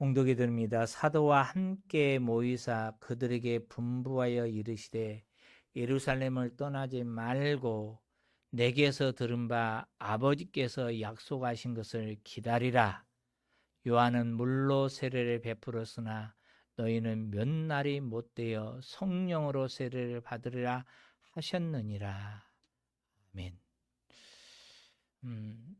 공덕이 됩니다. 사도와 함께 모이사 그들에게 분부하여 이르시되 예루살렘을 떠나지 말고 내게서 들은 바 아버지께서 약속하신 것을 기다리라. 요한은 물로 세례를 베풀었으나 너희는 몇 날이 못되어 성령으로 세례를 받으리라 하셨느니라. 아멘. 음,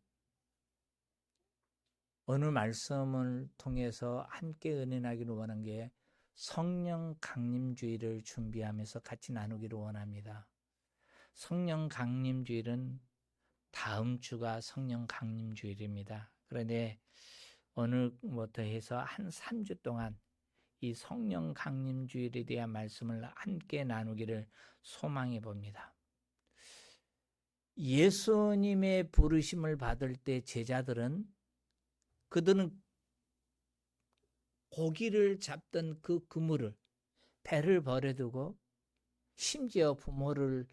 어느 말씀을 통해서 함께 은혜나기를 원한 게 성령 강림주의를 준비하면서 같이 나누기를 원합니다. 성령 강림주일은 다음 주가 성령 강림주일입니다. 그런데 오늘부터 해서 한 3주 동안 이 성령 강림주일에 대한 말씀을 함께 나누기를 소망해 봅니다. 예수님의 부르심을 받을 때 제자들은 그들은 고기를 잡던 그 그물을 배를 버려두고 심지어 부모를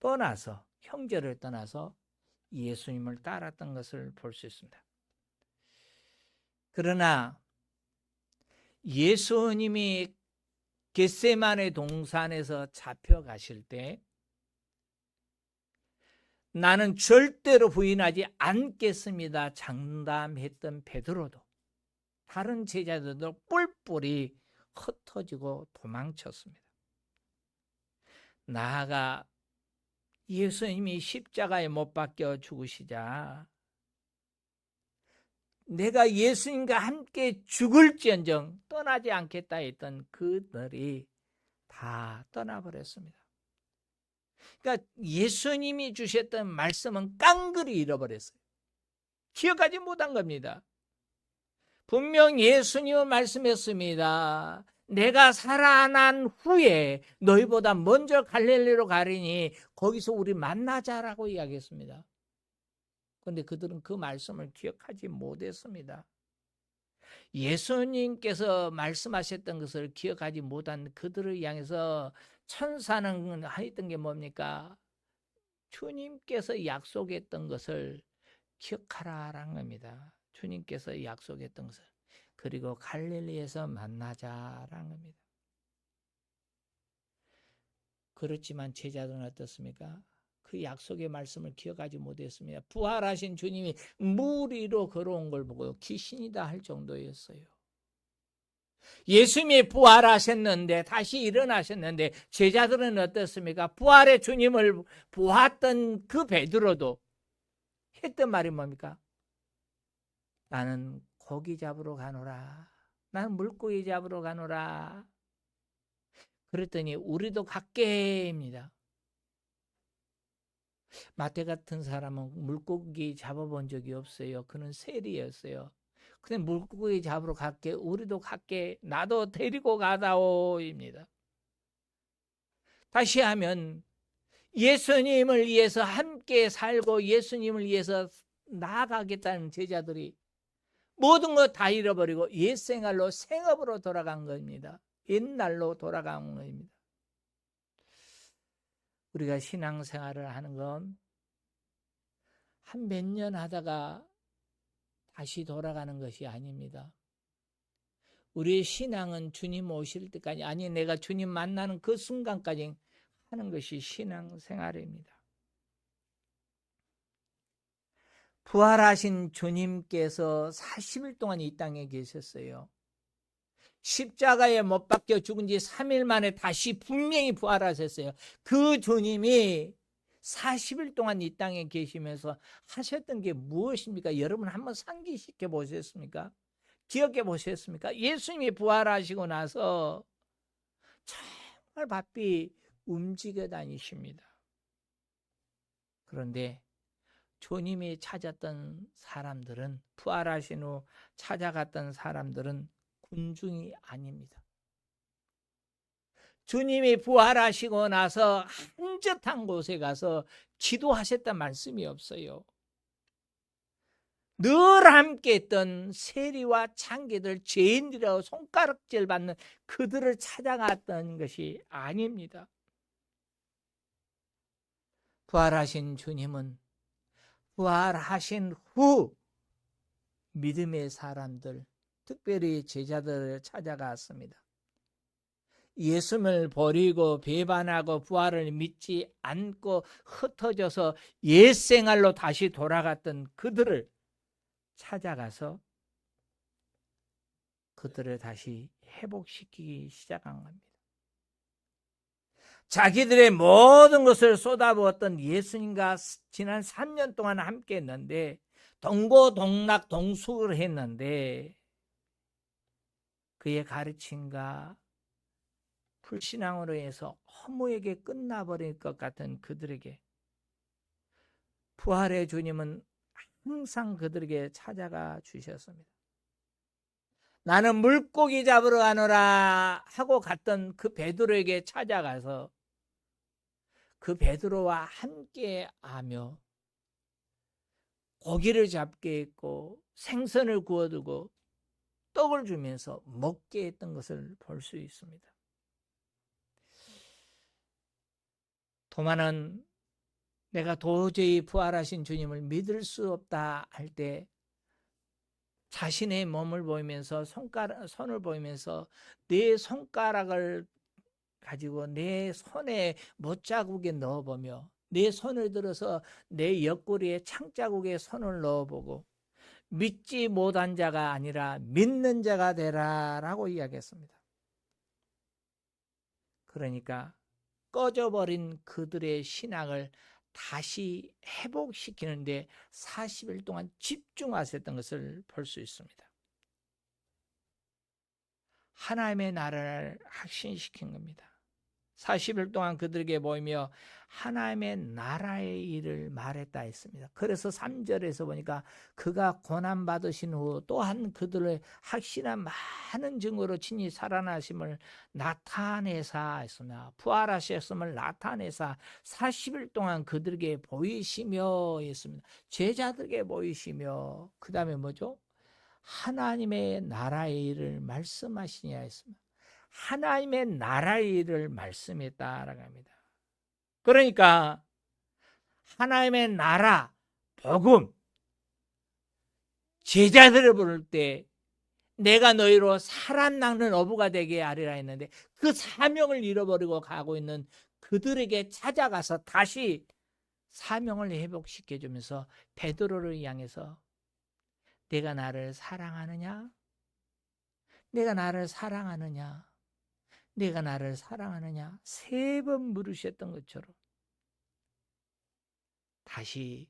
떠나서 형제를 떠나서 예수님을 따랐던 것을 볼 수 있습니다. 그러나 예수님이 겟세만의 동산에서 잡혀가실 때 나는 절대로 부인하지 않겠습니다. 장담했던 베드로도 다른 제자들도 뿔뿔이 흩어지고 도망쳤습니다. 나아가 예수님이 십자가에 못 박혀 죽으시자 내가 예수님과 함께 죽을지언정 떠나지 않겠다 했던 그들이 다 떠나버렸습니다. 그러니까 예수님이 주셨던 말씀은 깡그리 잃어버렸어요. 기억하지 못한 겁니다. 분명 예수님은 말씀했습니다. 내가 살아난 후에 너희보다 먼저 갈릴리로 가리니 거기서 우리 만나자라고 이야기했습니다. 그런데 그들은 그 말씀을 기억하지 못했습니다. 예수님께서 말씀하셨던 것을 기억하지 못한 그들을 향해서 천사는 했던 게 뭡니까? 주님께서 약속했던 것을 기억하라라는 겁니다. 주님께서 약속했던 것을. 그리고 갈릴리에서 만나자라는 겁니다. 그렇지만 제자들은 어떻습니까? 그 약속의 말씀을 기억하지 못했습니다. 부활하신 주님이 물 위로 걸어온 걸 보고 귀신이다 할 정도였어요. 예수님이 부활하셨는데 다시 일어나셨는데 제자들은 어떻습니까? 부활의 주님을 보았던 그 베드로도 했던 말이 뭡니까? 나는 고기 잡으러 가노라. 나는 물고기 잡으러 가노라. 그랬더니 우리도 갈게입니다. 마태 같은 사람은 물고기 잡아본 적이 없어요. 그는 세리였어요. 근데 물고기 잡으러 갈게. 우리도 갈게. 나도 데리고 가다오입니다. 다시 하면 예수님을 위해서 함께 살고 예수님을 위해서 나아가겠다는 제자들이 모든 것 다 잃어버리고 옛 생활로 생업으로 돌아간 겁니다. 옛날로 돌아간 겁니다. 우리가 신앙생활을 하는 건 한 몇 년 하다가 다시 돌아가는 것이 아닙니다. 우리의 신앙은 주님 오실 때까지 아니 내가 주님 만나는 그 순간까지 하는 것이 신앙 생활입니다. 부활하신 주님께서 40일 동안 이 땅에 계셨어요. 십자가에 못 박혀 죽은 지 3일 만에 다시 분명히 부활하셨어요. 그 주님이 40일 동안 이 땅에 계시면서 하셨던 게 무엇입니까? 여러분 한번 상기시켜 보셨습니까? 기억해 보셨습니까? 예수님이 부활하시고 나서 정말 바삐 움직여 다니십니다. 그런데 주님이 찾았던 사람들은 부활하신 후 찾아갔던 사람들은 군중이 아닙니다. 주님이 부활하시고 나서 한적한 곳에 가서 기도하셨단 말씀이 없어요. 늘 함께 했던 세리와 창기들, 죄인들이라고 손가락질 받는 그들을 찾아갔던 것이 아닙니다. 부활하신 주님은 부활하신 후 믿음의 사람들, 특별히 제자들을 찾아갔습니다. 예수를 버리고 배반하고 부활을 믿지 않고 흩어져서 옛 생활로 다시 돌아갔던 그들을 찾아가서 그들을 다시 회복시키기 시작한 겁니다. 자기들의 모든 것을 쏟아부었던 예수님과 지난 3년 동안 함께 했는데 동고동락 동숙을 했는데 그의 가르침과 불신앙으로 해서 허무에게 끝나버릴 것 같은 그들에게 부활의 주님은 항상 그들에게 찾아가 주셨습니다. 나는 물고기 잡으러 가노라 하고 갔던 그 베드로에게 찾아가서 그 베드로와 함께 하며 고기를 잡게 했고 생선을 구워두고 떡을 주면서 먹게 했던 것을 볼 수 있습니다. 도마는 내가 도저히 부활하신 주님을 믿을 수 없다 할 때 자신의 몸을 보이면서 손가락 손을 보이면서 내 손가락을 가지고 내 손에 못자국에 넣어보며 내 손을 들어서 내 옆구리에 창자국에 손을 넣어보고 믿지 못한 자가 아니라 믿는 자가 되라라고 이야기했습니다. 그러니까 꺼져버린 그들의 신앙을 다시 회복시키는데 40일 동안 집중하셨던 것을 볼 수 있습니다. 하나님의 나라를 확신시킨 겁니다. 40일 동안 그들에게 보이며 하나님의 나라의 일을 말했다 했습니다. 그래서 3절에서 보니까 그가 고난 받으신 후 또한 그들의 확실한 많은 증거로 친히 살아나심을 나타내사 했습니다. 부활하셨음을 나타내사 40일 동안 그들에게 보이시며 했습니다. 제자들에게 보이시며 그 다음에 뭐죠? 하나님의 나라의 일을 말씀하시냐 했습니다. 하나님의 나라의 일을 말씀했다라고 합니다. 그러니까 하나님의 나라, 복음, 제자들을 부를 때 내가 너희로 사람 낚는 어부가 되게 하리라 했는데 그 사명을 잃어버리고 가고 있는 그들에게 찾아가서 다시 사명을 회복시켜 주면서 베드로를 향해서 내가 나를 사랑하느냐? 내가 나를 사랑하느냐? 내가 나를 사랑하느냐? 세 번 물으셨던 것처럼 다시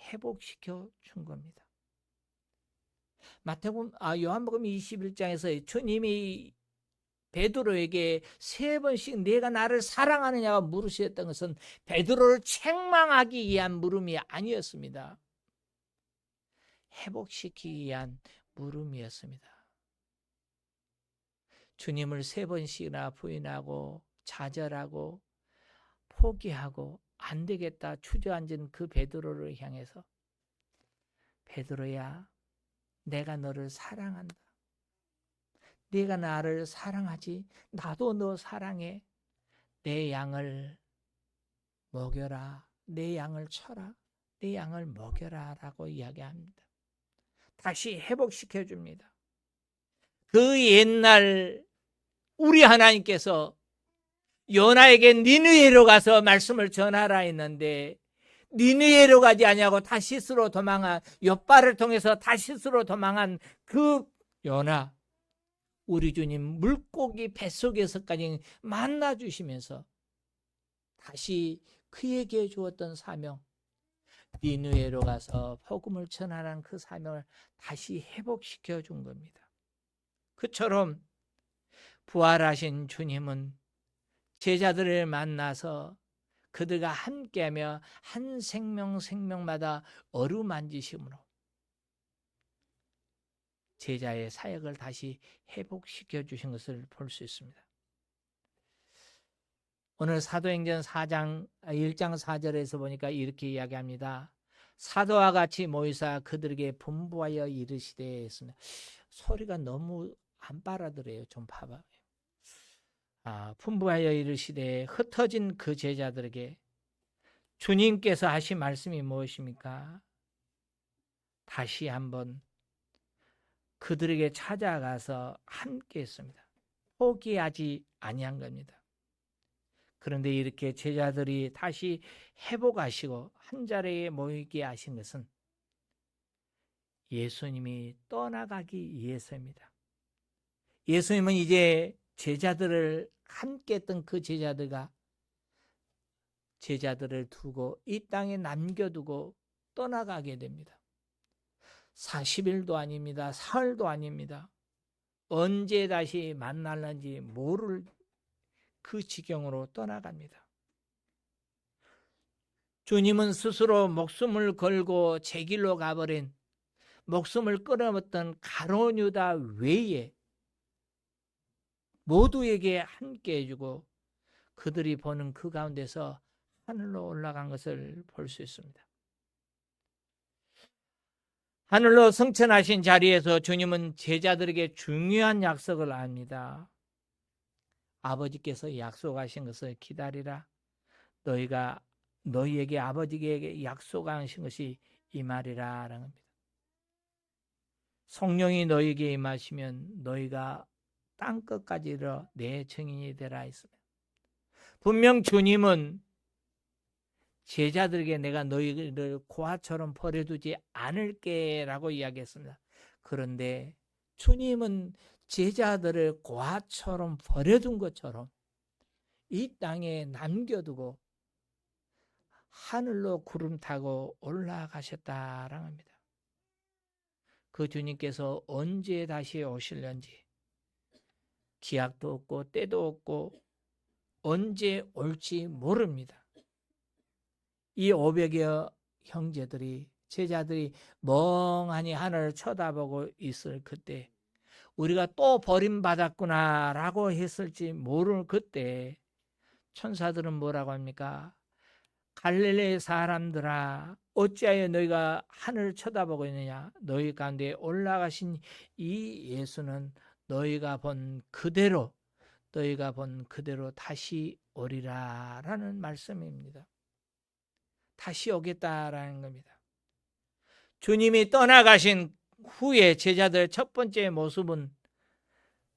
회복시켜 준 겁니다. 마태복음 아 요한복음 21장에서 주님이 베드로에게 세 번씩 내가 나를 사랑하느냐고 물으셨던 것은 베드로를 책망하기 위한 물음이 아니었습니다. 회복시키기 위한 물음이었습니다. 주님을 세 번씩이나 부인하고 좌절하고 포기하고 안 되겠다 주저앉은 그 베드로를 향해서 베드로야 내가 너를 사랑한다. 네가 나를 사랑하지 나도 너 사랑해. 내 양을 먹여라. 내 양을 쳐라. 내 양을 먹여라 라고 이야기합니다. 다시 회복시켜 줍니다. 그 옛날 우리 하나님께서 요나에게 니느웨로 가서 말씀을 전하라 했는데 니느웨로 가지 아니하고 다시스로 도망한 옆발을 통해서 다시스로 도망한 그 요나 우리 주님 물고기 뱃속에서까지 만나 주시면서 다시 그에게 주었던 사명 니느웨로 가서 복음을 전하라는 그 사명을 다시 회복시켜 준 겁니다. 그처럼 부활하신 주님은 제자들을 만나서 그들과 함께하며 한 생명 생명마다 어루만지심으로 제자의 사역을 다시 회복시켜 주신 것을 볼 수 있습니다. 오늘 사도행전 4장 1장 4절에서 보니까 이렇게 이야기합니다. 사도와 같이 모이사 그들에게 분부하여 이르시되 했습니다. 소리가 너무 안 빨아들여요. 좀 봐봐요. 아, 풍부하여 이르시되 흩어진 그 제자들에게 주님께서 하신 말씀이 무엇입니까? 다시 한번 그들에게 찾아가서 함께 했습니다. 포기하지 아니한 겁니다. 그런데 이렇게 제자들이 다시 회복하시고 한 자리에 모이게 하신 것은 예수님이 떠나가기 위해서입니다. 예수님은 이제 제자들을 함께 했던 그 제자들과 제자들을 두고 이 땅에 남겨두고 떠나가게 됩니다. 40일도 아닙니다. 사흘도 아닙니다. 언제 다시 만날는지 모를 그 지경으로 떠나갑니다. 주님은 스스로 목숨을 걸고 제 길로 가버린 목숨을 끊어먹던 가론 유다 외에 모두에게 함께 해주고 그들이 보는 그 가운데서 하늘로 올라간 것을 볼 수 있습니다. 하늘로 승천하신 자리에서 주님은 제자들에게 중요한 약속을 합니다. 아버지께서 약속하신 것을 기다리라. 너희가 너희에게 아버지에게 약속하신 것이 이 말이라라는 겁니다. 성령이 너희에게 임하시면 너희가 땅 끝까지 이르러 내 증인이 되라 했습니다. 분명 주님은 제자들에게 내가 너희를 고아처럼 버려두지 않을게라고 이야기했습니다. 그런데 주님은 제자들을 고아처럼 버려둔 것처럼 이 땅에 남겨두고 하늘로 구름 타고 올라가셨다라는 겁니다. 그 주님께서 언제 다시 오실런지 기약도 없고 때도 없고 언제 올지 모릅니다. 이 500여 형제들이 제자들이 멍하니 하늘을 쳐다보고 있을 그때 우리가 또 버림받았구나라고 했을지 모를 그때 천사들은 뭐라고 합니까? 갈릴리 사람들아 어찌하여 너희가 하늘을 쳐다보고 있느냐 너희 가운데 올라가신 이 예수는 너희가 본 그대로 너희가 본 그대로 다시 오리라라는 말씀입니다. 다시 오겠다라는 겁니다. 주님이 떠나가신 후에 제자들 첫 번째 모습은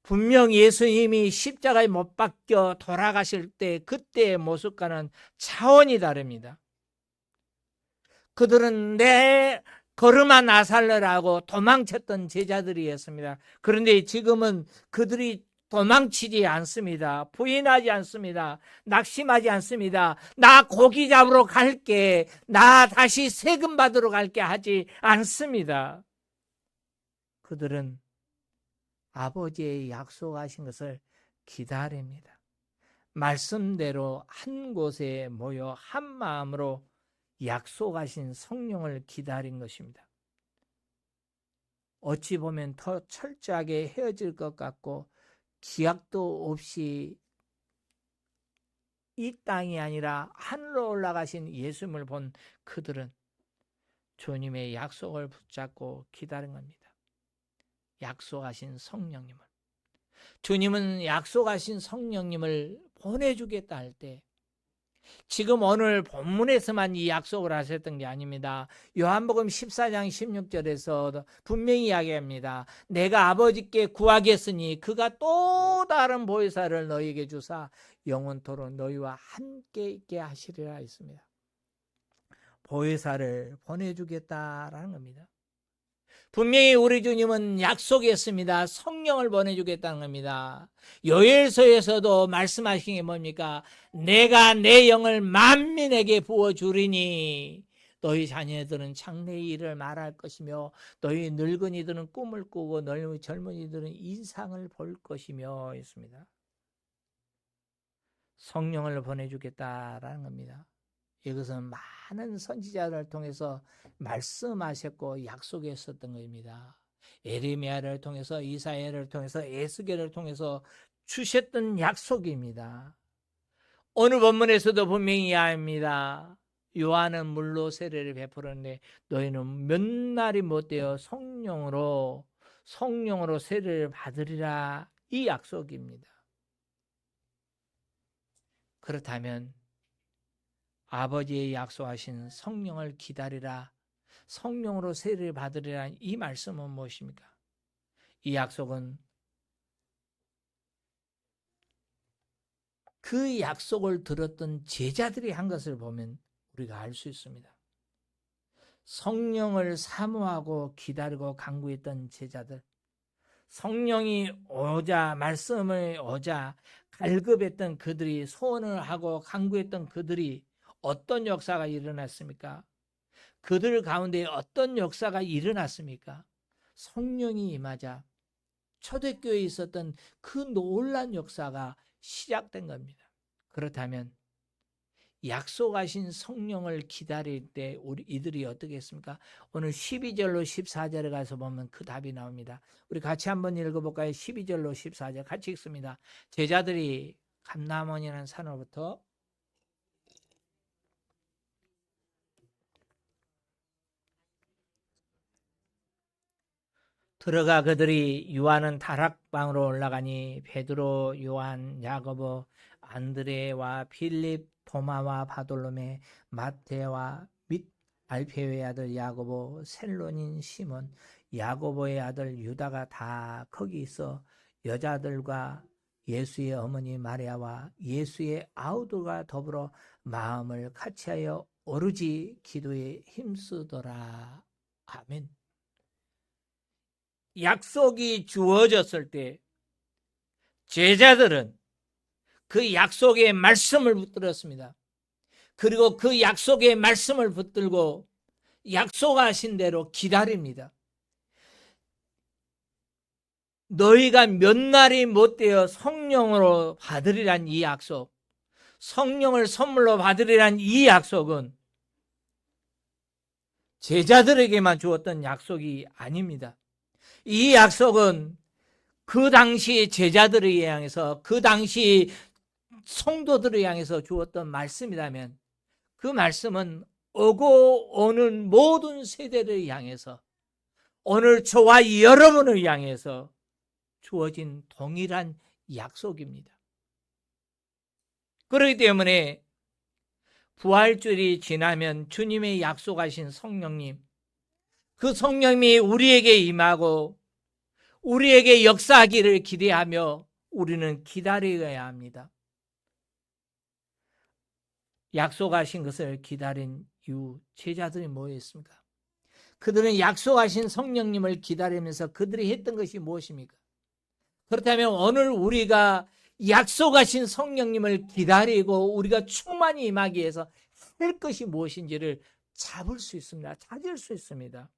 분명 예수님이 십자가에 못 박혀 돌아가실 때 그때의 모습과는 차원이 다릅니다. 그들은 내 걸음아 나살려라고 도망쳤던 제자들이었습니다. 그런데 지금은 그들이 도망치지 않습니다. 부인하지 않습니다. 낙심하지 않습니다. 나 고기 잡으러 갈게. 나 다시 세금 받으러 갈게 하지 않습니다. 그들은 아버지의 약속하신 것을 기다립니다. 말씀대로 한 곳에 모여 한 마음으로 약속하신 성령을 기다린 것입니다. 어찌 보면 더 철저하게 헤어질 것 같고 기약도 없이 이 땅이 아니라 하늘로 올라가신 예수님을 본 그들은 주님의 약속을 붙잡고 기다린 겁니다. 약속하신 성령님을. 주님은 약속하신 성령님을 보내주겠다 할 때, 지금 오늘 본문에서만 이 약속을 하셨던 게 아닙니다. 요한복음 14장 16절에서 분명히 이야기합니다. 내가 아버지께 구하겠으니 그가 또 다른 보혜사를 너희에게 주사 영원토록 너희와 함께 있게 하시리라 했습니다. 보혜사를 보내주겠다라는 겁니다. 분명히 우리 주님은 약속했습니다. 성령을 보내주겠다는 겁니다. 요엘서에서도 말씀하신 게 뭡니까? 내가 내 영을 만민에게 부어주리니 너희 자녀들은 장래의 일을 말할 것이며 너희 늙은이들은 꿈을 꾸고 너희 젊은이들은 인상을 볼 것이며 했습니다. 성령을 보내주겠다라는 겁니다. 이것은 많은 선지자를 통해서 말씀하셨고 약속했었던 겁니다. 에레미야를 통해서 이사야를 통해서 에스겔을 통해서 주셨던 약속입니다. 오늘 본문에서도 분명히 이야기합니다. 요한은 물로 세례를 베풀었는데 너희는 몇 날이 못 되어 성령으로 성령으로 세례를 받으리라 이 약속입니다. 그렇다면 아버지의 약속하신 성령을 기다리라. 성령으로 세례를 받으리라 이 말씀은 무엇입니까? 이 약속은 그 약속을 들었던 제자들이 한 것을 보면 우리가 알 수 있습니다. 성령을 사모하고 기다리고 간구했던 제자들, 성령이 오자 말씀을 오자 갈급했던 그들이 소원을 하고 간구했던 그들이 어떤 역사가 일어났습니까? 그들 가운데 어떤 역사가 일어났습니까? 성령이 임하자 초대교회에 있었던 그 놀란 역사가 시작된 겁니다. 그렇다면 약속하신 성령을 기다릴 때 우리 이들이 어떻게 했습니까? 오늘 12절로 14절에 가서 보면 그 답이 나옵니다. 우리 같이 한번 읽어볼까요? 12절로 14절 같이 읽습니다. 제자들이 감남원이라는 산으로부터 들어가 그들이 요한은 다락방으로 올라가니 베드로, 요한, 야고보, 안드레와 필립, 도마와 바돌로메, 마테와 및 알페오의 아들 야고보, 셀로닌 시몬, 야고보의 아들 유다가 다 거기 있어 여자들과 예수의 어머니 마리아와 예수의 아우들과 더불어 마음을 같이하여 오르지 기도에 힘쓰더라. 아멘. 약속이 주어졌을 때 제자들은 그 약속의 말씀을 붙들었습니다. 그리고 그 약속의 말씀을 붙들고 약속하신 대로 기다립니다. 너희가 몇 날이 못되어 성령으로 받으리란 이 약속, 성령을 선물로 받으리란 이 약속은 제자들에게만 주었던 약속이 아닙니다. 이 약속은 그 당시 제자들을 향해서 그 당시 성도들을 향해서 주었던 말씀이라면 그 말씀은 오고 오는 모든 세대를 향해서 오늘 저와 여러분을 향해서 주어진 동일한 약속입니다. 그렇기 때문에 부활절이 지나면 주님의 약속하신 성령님, 그 성령이 우리에게 임하고 우리에게 역사하기를 기대하며 우리는 기다려야 합니다. 약속하신 것을 기다린 이후 제자들이 뭐였습니까? 그들은 약속하신 성령님을 기다리면서 그들이 했던 것이 무엇입니까? 그렇다면 오늘 우리가 약속하신 성령님을 기다리고 우리가 충만히 임하기 위해서 할 것이 무엇인지를 잡을 수 있습니다. 찾을 수 있습니다.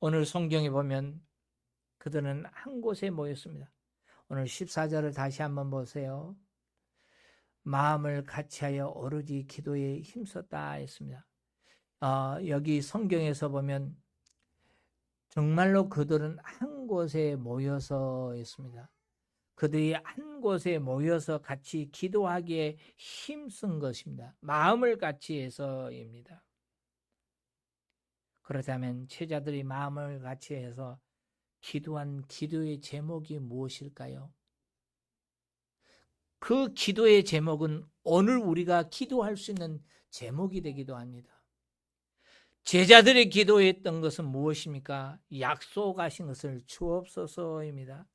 오늘 성경에 보면 그들은 한 곳에 모였습니다. 오늘 14절을 다시 한번 보세요. 마음을 같이하여 오로지 기도에 힘썼다 했습니다. 어, 여기 성경에서 보면 정말로 그들은 한 곳에 모여서 있습니다. 그들이 한 곳에 모여서 같이 기도하기에 힘쓴 것입니다. 마음을 같이 해서입니다. 그렇다면 제자들이 마음을 같이 해서 기도한 기도의 제목이 무엇일까요? 그 기도의 제목은 오늘 우리가 기도할 수 있는 제목이 되기도 합니다. 제자들이 기도했던 것은 무엇입니까? 약속하신 것을 주옵소서입니다.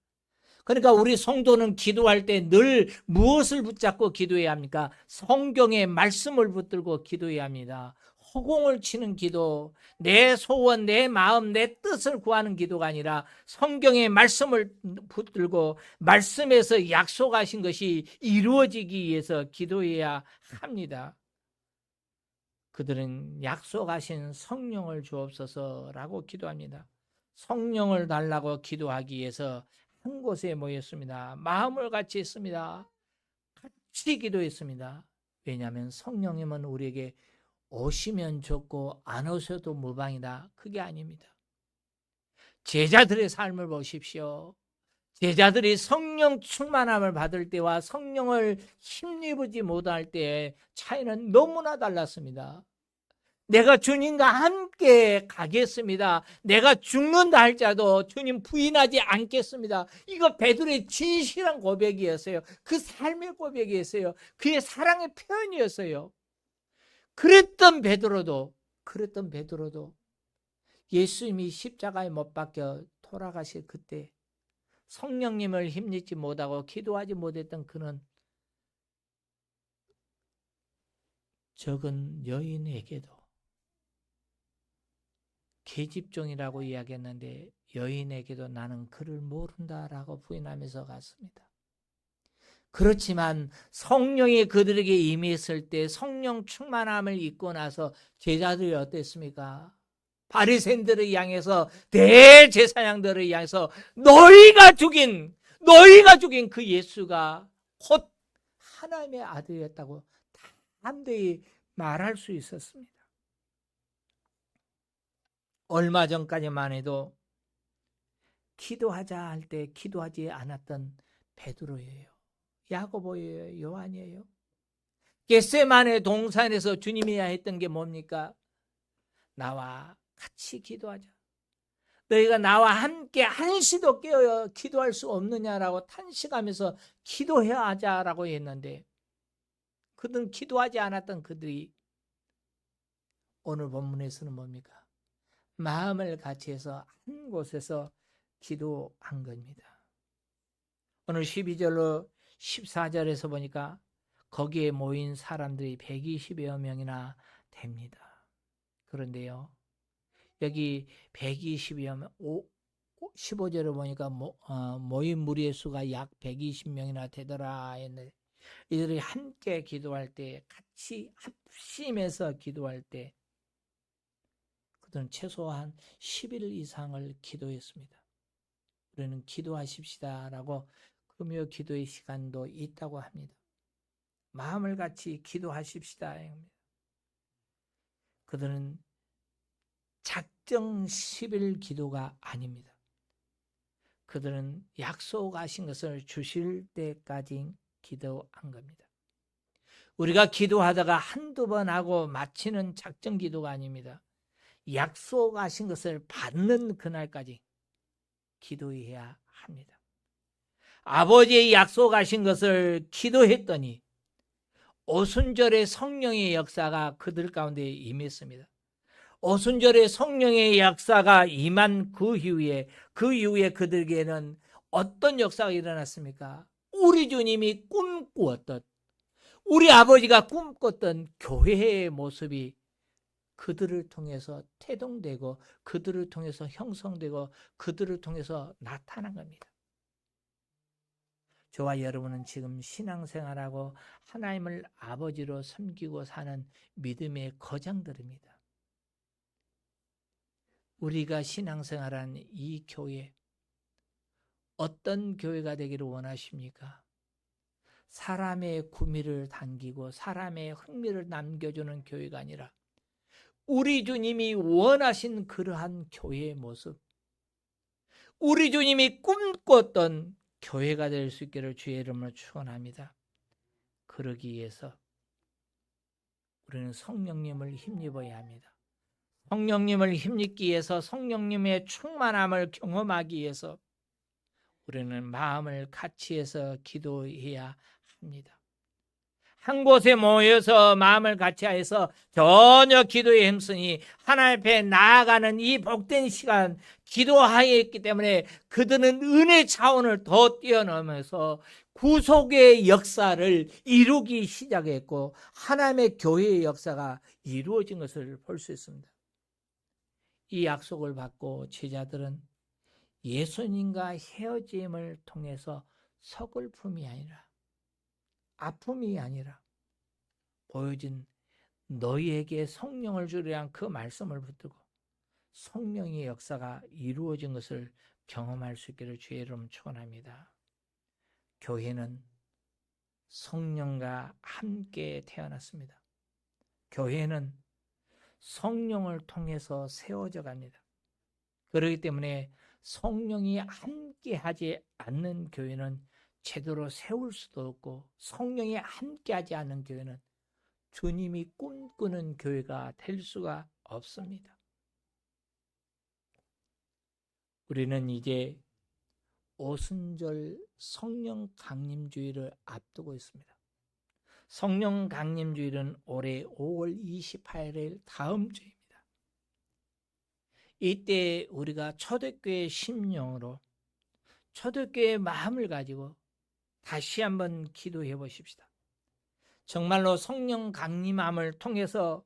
그러니까 우리 성도는 기도할 때 늘 무엇을 붙잡고 기도해야 합니까? 성경의 말씀을 붙들고 기도해야 합니다. 허공을 치는 기도, 내 소원, 내 마음, 내 뜻을 구하는 기도가 아니라 성경의 말씀을 붙들고 말씀에서 약속하신 것이 이루어지기 위해서 기도해야 합니다. 그들은 약속하신 성령을 주옵소서라고 기도합니다. 성령을 달라고 기도하기 위해서 한 곳에 모였습니다. 마음을 같이 했습니다. 같이 기도했습니다. 왜냐하면 성령님은 우리에게 오시면 좋고 안 오셔도 무방이다. 그게 아닙니다. 제자들의 삶을 보십시오. 제자들이 성령 충만함을 받을 때와 성령을 힘입지 못할 때의 차이는 너무나 달랐습니다. 내가 주님과 함께 가겠습니다. 내가 죽는다 할자도 주님 부인하지 않겠습니다. 이거 베드로의 진실한 고백이었어요. 그 삶의 고백이었어요. 그의 사랑의 표현이었어요. 그랬던 베드로도 그랬던 베드로도 예수님이 십자가에 못 박혀 돌아가실 그때 성령님을 힘내지 못하고 기도하지 못했던 그는 적은 여인에게도 계집종이라고 이야기했는데 여인에게도 나는 그를 모른다라고 부인하면서 갔습니다. 그렇지만 성령이 그들에게 임했을 때 성령 충만함을 입고 나서 제자들이 어땠습니까? 바리새인들을 향해서 대제사장들을 향해서 너희가 죽인 너희가 죽인 그 예수가 곧 하나님의 아들이었다고 담대히 말할 수 있었습니다. 얼마 전까지만 해도 기도하자 할 때 기도하지 않았던 베드로예요. 야고보예요. 요한이에요. 겟세만의 동산에서 주님이 했던 게 뭡니까? 나와 같이 기도하자. 너희가 나와 함께 한시도 깨어 기도할 수 없느냐라고 탄식하면서 기도해야 하자라고 했는데 그든 기도하지 않았던 그들이 오늘 본문에서는 뭡니까? 마음을 같이 해서 한 곳에서 기도한 겁니다. 오늘 12절로 14절에서 보니까 거기에 모인 사람들이 120여 명이나 됩니다. 그런데요. 여기 120여 명, 15절에 보니까 모, 어, 모인 무리의 수가 약 120명이나 되더라 했는데 이들이 함께 기도할 때 같이 합심해서 기도할 때 그들은 최소한 10일 이상을 기도했습니다. 우리는 기도하십시다라고 금요 기도의 시간도 있다고 합니다. 마음을 같이 기도하십시다. 그들은 작정 10일 기도가 아닙니다. 그들은 약속하신 것을 주실 때까지 기도한 겁니다. 우리가 기도하다가 한두 번 하고 마치는 작정 기도가 아닙니다. 약속하신 것을 받는 그날까지 기도해야 합니다. 아버지의 약속하신 것을 기도했더니 오순절의 성령의 역사가 그들 가운데 임했습니다. 오순절의 성령의 역사가 임한 그 이후에 그 이후에 그들에게는 어떤 역사가 일어났습니까? 우리 주님이 꿈꾸었던 우리 아버지가 꿈꿨던 교회의 모습이 그들을 통해서 태동되고 그들을 통해서 형성되고 그들을 통해서 나타난 겁니다. 저와 여러분은 지금 신앙생활하고 하나님을 아버지로 섬기고 사는 믿음의 거장들입니다. 우리가 신앙생활한 이 교회 어떤 교회가 되기를 원하십니까? 사람의 구미를 당기고 사람의 흥미를 남겨주는 교회가 아니라 우리 주님이 원하신 그러한 교회의 모습, 우리 주님이 꿈꿨던 교회가 될 수 있기를 주의 이름으로 축원합니다. 그러기 위해서 우리는 성령님을 힘입어야 합니다. 성령님을 힘입기 위해서 성령님의 충만함을 경험하기 위해서 우리는 마음을 같이 해서 기도해야 합니다. 한 곳에 모여서 마음을 같이 해서 전혀 기도에 힘쓰니 하나님 앞에 나아가는 이 복된 시간 기도하였기 때문에 그들은 은혜 차원을 더 뛰어넘어서 구속의 역사를 이루기 시작했고 하나님의 교회의 역사가 이루어진 것을 볼 수 있습니다. 이 약속을 받고 제자들은 예수님과 헤어짐을 통해서 서글픔이 아니라 아픔이 아니라 보여진 너희에게 성령을 주리란 그 말씀을 붙들고 성령의 역사가 이루어진 것을 경험할 수 있기를 주의 이름 축원합니다. 교회는 성령과 함께 태어났습니다. 교회는 성령을 통해서 세워져 갑니다. 그렇기 때문에 성령이 함께 하지 않는 교회는 제대로 세울 수도 없고 성령이 함께하지 않는 교회는 주님이 꿈꾸는 교회가 될 수가 없습니다. 우리는 이제 오순절 성령 강림주의를 앞두고 있습니다. 성령 강림주일은 올해 5월 28일 다음 주입니다. 이때 우리가 초대교회 심령으로 초대교회의 마음을 가지고 다시 한번 기도해 보십시다. 정말로 성령 강림함을 통해서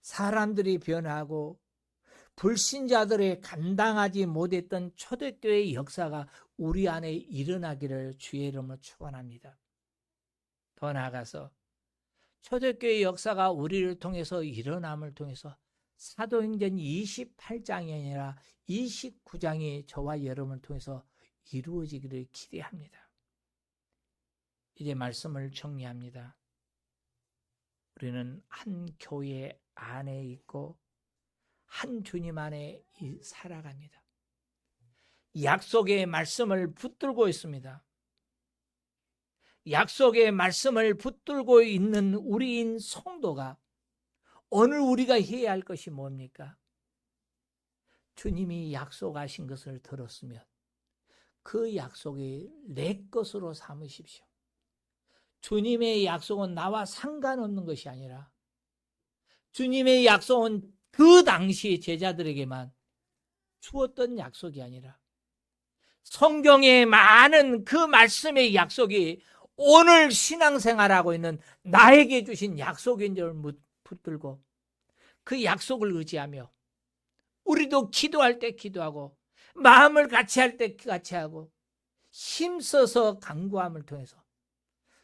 사람들이 변하고 불신자들의 감당하지 못했던 초대교회의 역사가 우리 안에 일어나기를 주의 이름으로 축원합니다. 더 나아가서 초대교회 역사가 우리를 통해서 일어남을 통해서 사도행전 28장이 아니라 29장이 저와 여러분을 통해서 이루어지기를 기대합니다. 이제 말씀을 정리합니다. 우리는 한 교회 안에 있고 한 주님 안에 이- 살아갑니다. 약속의 말씀을 붙들고 있습니다. 약속의 말씀을 붙들고 있는 우리인 성도가 오늘 우리가 해야 할 것이 뭡니까? 주님이 약속하신 것을 들었으면 그 약속이 내 것으로 삼으십시오. 주님의 약속은 나와 상관없는 것이 아니라 주님의 약속은 그 당시 제자들에게만 주었던 약속이 아니라 성경에 많은 그 말씀의 약속이 오늘 신앙생활하고 있는 나에게 주신 약속인 줄 묻- 붙들고 그 약속을 의지하며 우리도 기도할 때 기도하고 마음을 같이 할 때 같이 하고 힘써서 강구함을 통해서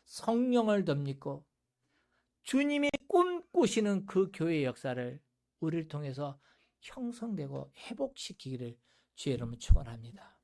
성령을 덧입고 주님이 꿈꾸시는 그 교회 역사를 우리를 통해서 형성되고 회복시키기를 주의 이름으로 축원합니다.